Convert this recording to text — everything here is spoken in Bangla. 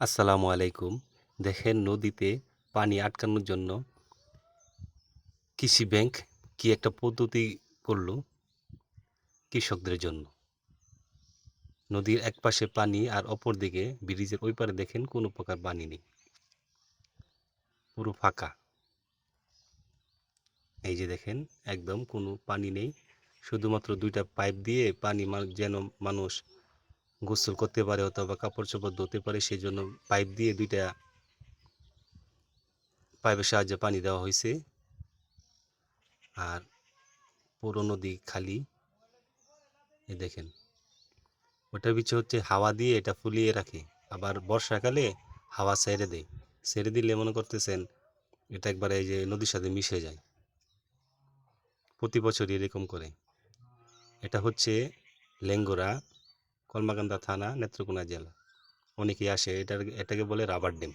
আসসালামু আলাইকুম। দেখেন নদীতে পানি আটকানোর জন্য কৃষি ব্যাংক কি একটা পদ্ধতি করল কৃষকদের জন্য। নদীর এক পাশে পানি আর অপর দিকে ব্রিজের ওই পারে দেখেন কোনো প্রকার পানি নেই। পুরো ফাঁকা। এই যে দেখেন, একদম কোনো পানি নেই। শুধুমাত্র দুইটা পাইপ দিয়ে পানি যেন মানুষ গোসল করতে পারে অথবা কাপড় চোপড় ধুতে পারে সেই জন্য পাইপ দিয়ে দুইটা পাইপের সাহায্যে পানি দেওয়া হয়েছে। আর পুরো নদী খালি। এ দেখেন, ওটার পিছনে হচ্ছে হাওয়া দিয়ে এটা ফুলিয়ে রাখে। আবার বর্ষাকালে হাওয়া ছেড়ে দেয়। ছেড়ে দিলে মনে করতেছেন এটা একবারে এই যে নদীর সাথে মিশে যায়। প্রতি বছরই এরকম করে। এটা হচ্ছে লেঙ্গুরা। কলমাকান্দা থানা নেত্রকোনা জেলা। অনেকেই আসে এটার এটাকে বলে রাবার ড্যাম।